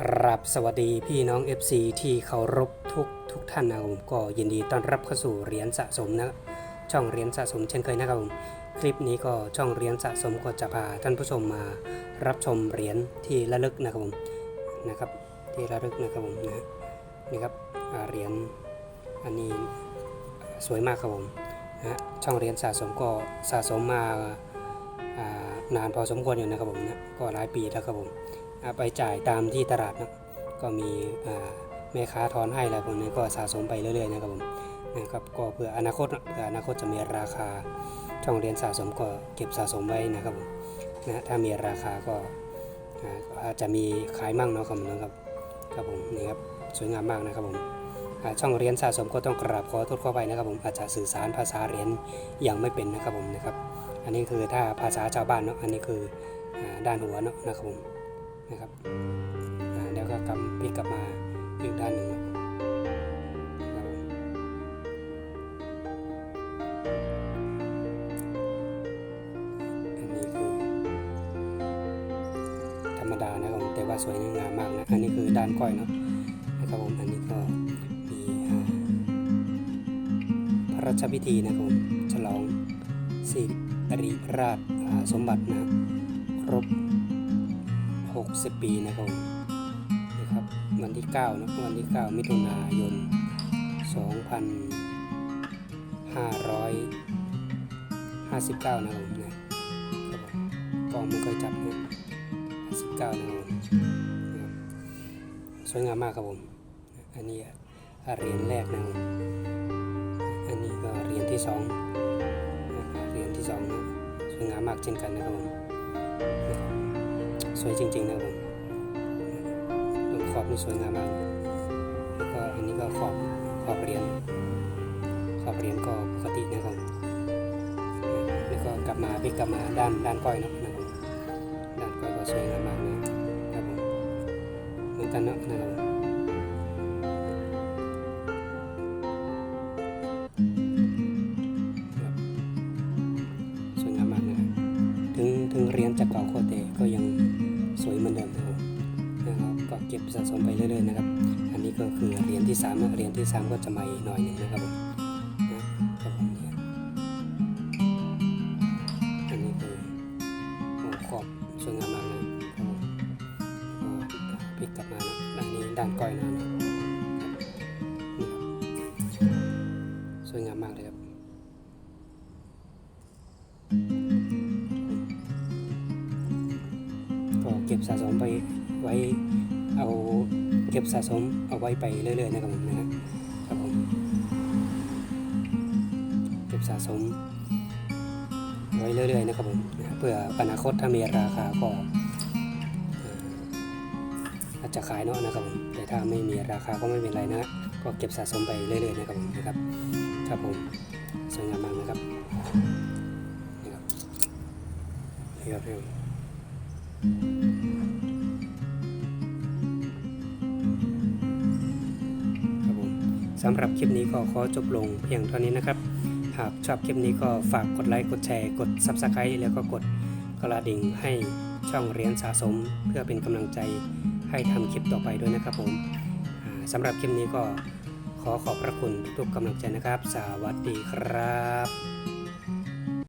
กราบสวัสดีพี่น้อง FC ที่เคารพทุกทุกท่านนะครับผมก็ยินดีต้อนรับเข้าสู่เหรียญสะสมนะช่องเหรียญสะสมเช่นเคยนะครับผมคลิปนี้ก็ช่องเหรียญสะสมก็จะพาท่านผู้ชมมารับชมเหรียญที่ระลึกนะครับผมนะครับที่ระลึกนะครับผมนะนี่ครับเหรียญอันนี้สวยมากครับผมนะฮะช่องเหรียญสะสมก็สะสมมานานพอสมควรอยู่นะครับผมนะก็หลายปีแล้วครับผม ไปจ่ายตามที่ตลาดนะก็มีแม่ค้าทอนให้อะไรพวกนี้ก็สะสมไปเรื่อยๆนะครับผมนะครับก็เผื่ออนาคตเผื่ออนาคตจะมีราคาช่องเรียนสะสมก็เก็บสะสมไว้นะครับผมนะถ้ามีราคาก็อาจจะมีขายมั่งเนาะครับผมนะครับครับผมนี่ครับสวยงามมากนะครับผมช่องเรียนสะสมก็ต้องกราบขอโทษเข้าไปนะครับผมอาจจะสื่อสารภาษาเหรียญยังไม่เป็นนะครับผมนะครับ อันนี้คือถ้าภาษาชาวบ้านเนาะอันนี้คือด้านหัวเนาะนะครับผม นะครับแล้วก็กำพลิกกลับมาอีกด้านหนึ่งนะครับผมอันนี้คือธรรมดานะครับผมแต่ว่าสวยงามมากนะอันนี้คือด้านก้อยเนาะนะครับผมอันนี้ก็มีพระราชพิธีนะครับผมฉลองสิริราชสมบัตินะครบ 60ปีนะครับผมนะครับวันที่9นะวันที่ 9 มิถุนายน 2559 นะครับผมนะครับกล้องม่ค่อยจับนะ59นะครับผมนะครับสวยงามมากครับผม อันนี้เหรียญแรกนะครับผมอันนี้ก็เหรียญที่สองนะครับเหรียญที่สองนะสวยงามมากเช่นกันนะครับผม วยจริงๆนะครับผมดูขอบนี่สวยงามมากแล้วก็อันนี้ก็ขอบขอบเหรียญขอบเหรียญก็ปกตินะครับแล้วก็กลับมาพลิกกลับมาด้านด้านก้อยเนาะครับผมด้านก้อยก็สวยงามมากนะครับผมเหมือนกันเนาะนะครับผมสวยงามมากนะถึงถึงเรียนจากเก่าโคเตก็ยัง สวยเหมือนเดิมนะครับนะครับก็เก็บสะสมไปเรื่อยๆนะครับ อันนี้ก็คือเหรียญที่3นะเหรียญที่3ก็จะใหม่หน่อยหนึ่งนะครับผมนะครับผมเนี่ยอันนี้คือโอ้ขอบสวยงามมากเลยครับผมพลิกกลับมานะด้านนี้ด้านก้อยนะ เก็บสะสมไปไว้เอาเก็บสะสมเอาไว้ไปเรื่อยๆนะครับผมนะครับครับผมเก็บสะสมไว้เรื่อยๆนะครับผมนะเพื่ออนาคตถ้ามีราคาก็อาจจะขายเนาะนะครับผมแต่ถ้าไม่มีราคาก็ไม่เป็นไรนะก็เก็บสะสมไปเรื่อยๆนะครับผมนะครับครับผมสวยงามมากนะครับนี่ครับนี่ครับพี่ ครับผมสำหรับคลิปนี้ก็ขอจบลงเพียงเท่านี้นะครับ หากชอบคลิปนี้ก็ฝากกดไลค์กดแชร์กด Subscribe แล้วก็กดกระดิ่งให้ช่องเรียนสะสม เพื่อเป็นกำลังใจให้ทำคลิปต่อไปด้วยนะครับผมสำหรับคลิปนี้ก็ขอขอบพระคุณทุกกำลังใจนะครับ สวัสดีครับ